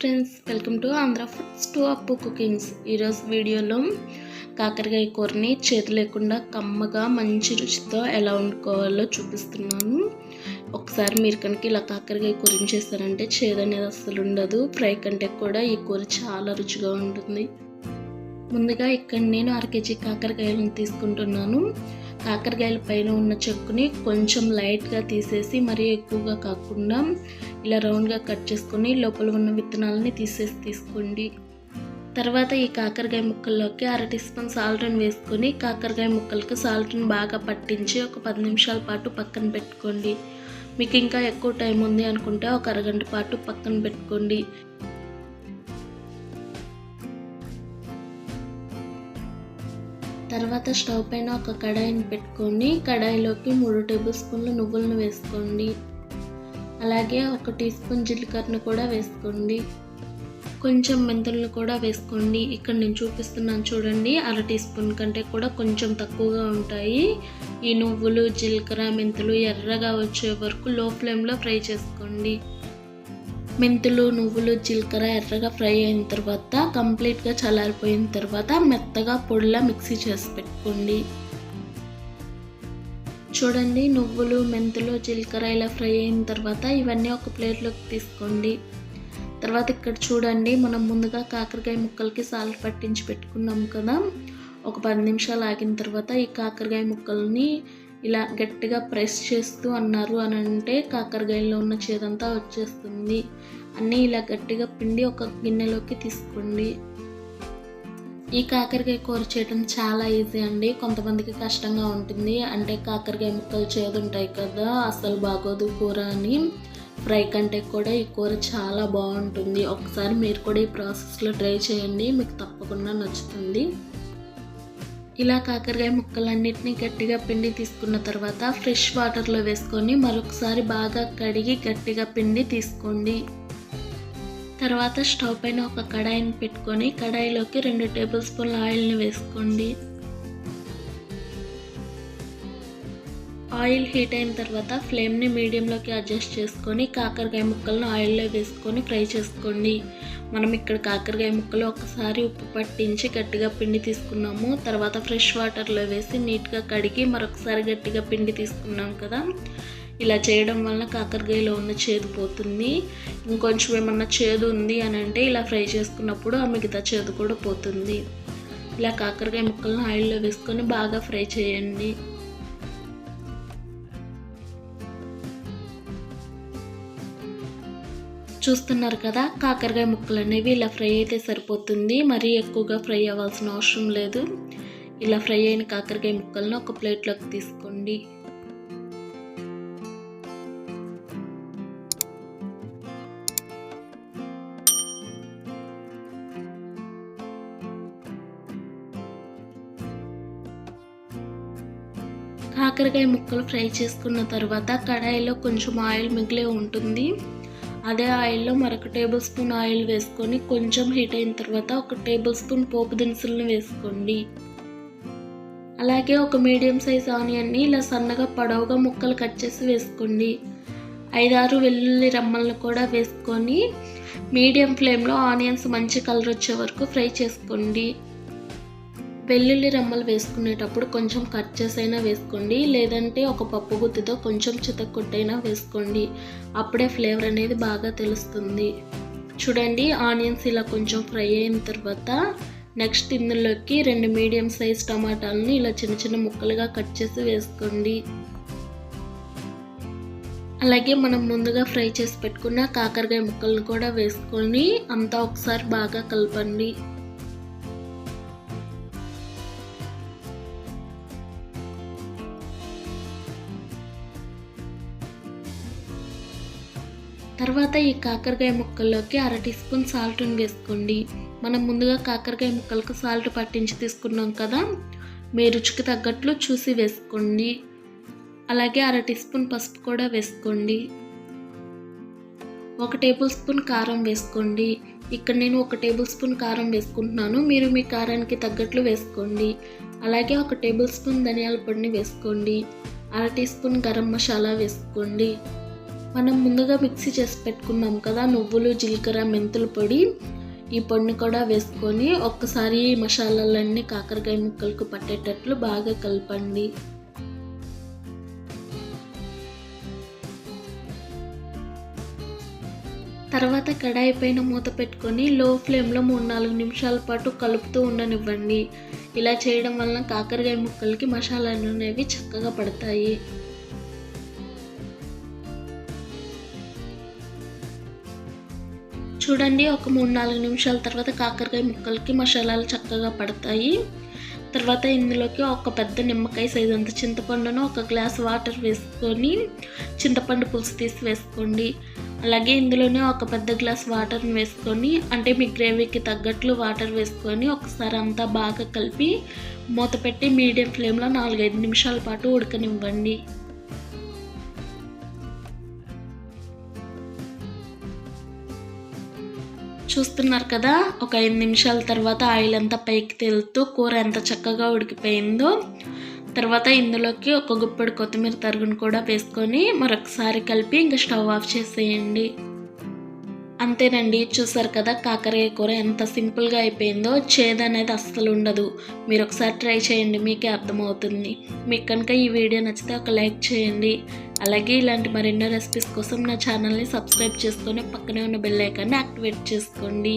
Friends welcome to Andhra foods to Appu cookings ఈరోజు వీడియోలో కాకరకాయ కూరని చేతి లేకుండా కమ్మగా మంచి రుచితో ఎలా వండుకోవాలో చూపిస్తున్నాను. ఒకసారి మీరు కనుక ఇలా కాకరకాయ కూరని చేస్తారంటే చేదు అనేది అస్సలు ఉండదు. ఫ్రై కంటే కూడా ఈ కూర చాలా రుచిగా ఉంటుంది. ముందుగా ఇక్కడ నేను అర కేజీ కాకరకాయలను తీసుకుంటున్నాను. కాకరకాయల పైన ఉన్న చెక్కుని కొంచెం లైట్గా తీసేసి మరీ ఎక్కువగా కాకుండా ఇలా రౌండ్గా కట్ చేసుకొని లోపల ఉన్న విత్తనాలని తీసేసి తీసుకోండి. తర్వాత ఈ కాకరకాయ ముక్కల్లోకి అర టీ స్పూన్ సాల్ట్ని వేసుకొని కాకరకాయ ముక్కలకి సాల్ట్ని బాగా పట్టించి ఒక పది నిమిషాల పాటు పక్కన పెట్టుకోండి. మీకు ఇంకా ఎక్కువ టైం ఉంది అనుకుంటే ఒక అరగంట పాటు పక్కన పెట్టుకోండి. తర్వాత స్టవ్ పైన ఒక కడాయిని పెట్టుకొని కడాయిలోకి మూడు టేబుల్ స్పూన్లు నువ్వులను వేసుకోండి. అలాగే ఒక టీ స్పూన్ జీలకర్రను కూడా వేసుకోండి. కొంచెం మెంతులను కూడా వేసుకోండి. ఇక్కడ నేను చూపిస్తున్నాను చూడండి అర టీ స్పూన్ కంటే కూడా కొంచెం తక్కువగా ఉంటాయి. ఈ నువ్వులు జీలకర్ర మెంతులు ఎర్రగా వచ్చే వరకు లో ఫ్లేమ్లో ఫ్రై చేసుకోండి. మెంతులు నువ్వులు జీలకర్ర ఎర్రగా ఫ్రై అయిన తర్వాత కంప్లీట్గా చల్లారిపోయిన తర్వాత మెత్తగా పొడిలా మిక్సీ చేసి పెట్టుకోండి. చూడండి నువ్వులు మెంతులు జీలకర్ర ఇలా ఫ్రై అయిన తర్వాత ఇవన్నీ ఒక ప్లేట్లోకి తీసుకోండి. తర్వాత ఇక్కడ చూడండి మనం ముందుగా కాకరకాయ ముక్కలకి సాల్ట్ పట్టించి పెట్టుకున్నాం కదా. ఒక పది నిమిషాలు ఆగిన తర్వాత ఈ కాకరకాయ ముక్కల్ని ఇలా గట్టిగా ప్రెస్ చేస్తూ అన్నారు అని అంటే కాకరకాయలో ఉన్న చేదంతా వచ్చేస్తుంది. అన్నీ ఇలా గట్టిగా పిండి ఒక గిన్నెలోకి తీసుకోండి. ఈ కాకరకాయ కూర చేయడం చాలా ఈజీ అండి. కొంతమందికి కష్టంగా ఉంటుంది. అంటే కాకరకాయ ముక్కలు చేదుంటాయి కదా అసలు బాగోదు కూర అని. ఫ్రై కంటే కూడా ఈ కూర చాలా బాగుంటుంది. ఒకసారి మీరు కూడా ఈ ప్రాసెస్లో ట్రై చేయండి. మీకు తప్పకుండా నచ్చుతుంది. ఇలా కాకరకాయ ముక్కలన్నిటిని గట్టిగా పిండి తీసుకున్న తర్వాత ఫ్రెష్ వాటర్లో వేసుకొని మరొకసారి బాగా కడిగి గట్టిగా పిండి తీసుకోండి. తర్వాత స్టవ్ పైన ఒక కడాయిని పెట్టుకొని కడాయిలోకి రెండు టేబుల్ స్పూన్ల ఆయిల్ని వేసుకోండి. ఆయిల్ హీట్ అయిన తర్వాత ఫ్లేమ్ని మీడియంలోకి అడ్జస్ట్ చేసుకొని కాకరకాయ ముక్కలను ఆయిల్లో వేసుకొని ఫ్రై చేసుకోండి. మనం ఇక్కడ కాకరకాయ ముక్కలు ఒకసారి ఉప్పు పట్టించి గట్టిగా పిండి తీసుకున్నాము. తర్వాత ఫ్రెష్ వాటర్లో వేసి నీట్గా కడిగి మరొకసారి గట్టిగా పిండి తీసుకున్నాం కదా. ఇలా చేయడం వలన కాకరకాయలో ఉన్న చేదు పోతుంది. ఇంకొంచెం ఏమన్నా చేదు ఉంది అని అంటే ఇలా ఫ్రై చేసుకున్నప్పుడు ఆ మిగతా చేదు కూడా పోతుంది. ఇలా కాకరకాయ ముక్కలను ఆయిల్లో వేసుకొని బాగా ఫ్రై చేయండి. చూస్తున్నారు కదా కాకరకాయ ముక్కలు అనేవి ఇలా ఫ్రై అయితే సరిపోతుంది. మరీ ఎక్కువగా ఫ్రై అవ్వాల్సిన అవసరం లేదు. ఇలా ఫ్రై అయిన కాకరకాయ ముక్కలను ఒక ప్లేట్లోకి తీసుకోండి. కాకరకాయ ముక్కలు ఫ్రై చేసుకున్న తర్వాత కడాయిలో కొంచెం ఆయిల్ మిగిలే ఉంటుంది. అదే ఆయిల్లో మరొక టేబుల్ స్పూన్ ఆయిల్ వేసుకొని కొంచెం హీట్ అయిన తర్వాత ఒక టేబుల్ స్పూన్ పోపు దినుసులను వేసుకోండి. అలాగే ఒక మీడియం సైజ్ ఆనియన్ని ఇలా సన్నగా పొడవుగా ముక్కలు కట్ చేసి వేసుకోండి. ఐదారు వెల్లుల్లి రమ్మలను కూడా వేసుకొని మీడియం ఫ్లేమ్లో ఆనియన్స్ మంచి కలర్ వచ్చే వరకు ఫ్రై చేసుకోండి. వెల్లుల్లి రమ్మలు వేసుకునేటప్పుడు కొంచెం కట్ చేసైనా వేసుకోండి లేదంటే ఒక పప్పు గుత్తితో కొంచెం చితక్కొట్టైనా వేసుకోండి. అప్పుడే ఫ్లేవర్ అనేది బాగా తెలుస్తుంది. చూడండి ఆనియన్స్ ఇలా కొంచెం ఫ్రై అయిన తర్వాత నెక్స్ట్ ఇందులోకి రెండు మీడియం సైజ్ టమాటాలని ఇలా చిన్న చిన్న ముక్కలుగా కట్ చేసి వేసుకోండి. అలాగే మనం ముందుగా ఫ్రై చేసి పెట్టుకున్న కాకరకాయ ముక్కలను కూడా వేసుకొని అంతా ఒకసారి బాగా కలపండి. తర్వాత ఈ కాకరకాయ ముక్కల్లోకి అర టీ స్పూన్ సాల్ట్ని వేసుకోండి మనం ముందుగా కాకరకాయ ముక్కలకు సాల్ట్ పట్టించి తీసుకున్నాం కదా మీ రుచికి తగ్గట్లు చూసి వేసుకోండి. అలాగే అర టీ స్పూన్ పసుపు కూడా వేసుకోండి. ఒక టేబుల్ స్పూన్ కారం వేసుకోండి. ఇక్కడ నేను ఒక టేబుల్ స్పూన్ కారం వేసుకుంటున్నాను మీరు మీ కారానికి తగ్గట్లు వేసుకోండి. అలాగే ఒక టేబుల్ స్పూన్ ధనియాల పొడిని వేసుకోండి. అర టీ స్పూన్ గరం మసాలా వేసుకోండి. మనం ముందుగా మిక్సీ చేసి పెట్టుకున్నాం కదా నువ్వులు జీలకర్ర మెంతుల పొడి. ఈ పొడిని కూడా వేసుకొని ఒక్కసారి మసాలాలన్నీ కాకరకాయ ముక్కలకు పట్టేటట్లు బాగా కలపండి. తర్వాత కడాయి పైన మూత పెట్టుకొని లో ఫ్లేమ్లో మూడు నాలుగు నిమిషాల పాటు కలుపుతూ ఉండనివ్వండి. ఇలా చేయడం వలన కాకరకాయ ముక్కలకి మసాలాలు అనేవి చక్కగా పడతాయి. చూడండి ఒక మూడు నాలుగు నిమిషాల తర్వాత కాకరకాయ ముక్కలకి మసాలాలు చక్కగా పడతాయి. తర్వాత ఇందులోకి ఒక పెద్ద నిమ్మకాయ సైజు అంత చింతపండును ఒక గ్లాస్ వాటర్ వేసుకొని చింతపండు పులుసు తీసి వేసుకోండి. అలాగే ఇందులోనే ఒక పెద్ద గ్లాస్ వాటర్ని వేసుకొని అంటే మీ గ్రేవీకి తగ్గట్లు వాటర్ వేసుకొని ఒకసారి అంతా బాగా కలిపి మూత పెట్టి మీడియం ఫ్లేమ్లో నాలుగైదు నిమిషాల పాటు ఉడకనివ్వండి. చూస్తున్నారు కదా? ఒక ఐదు నిమిషాల తర్వాత ఆయిల్ అంతా పైకి తేలుతూ కూర ఎంత చక్కగా ఉడికిపోయిందో తర్వాత ఇందులోకి ఒక గుప్పెడు కొత్తిమీర తరుగును కూడా వేసుకొని మరొకసారి కలిపి ఇంకా స్టవ్ ఆఫ్ చేసేయండి. అంతేనండి చూసారు కదా కాకరకాయ కూర ఎంత సింపుల్గా అయిపోయిందో చేదు అనేది అస్సలు ఉండదు మీరు ఒకసారి ట్రై చేయండి మీకే అర్థమవుతుంది. మీకు కనుక ఈ వీడియో నచ్చితే ఒక లైక్ చేయండి. అలాగే ఇలాంటి మరెన్నో రెసిపీస్ కోసం నా ఛానల్ని సబ్స్క్రైబ్ చేసుకొని పక్కనే ఉన్న బెల్ ఐకాన్ని యాక్టివేట్ చేసుకోండి.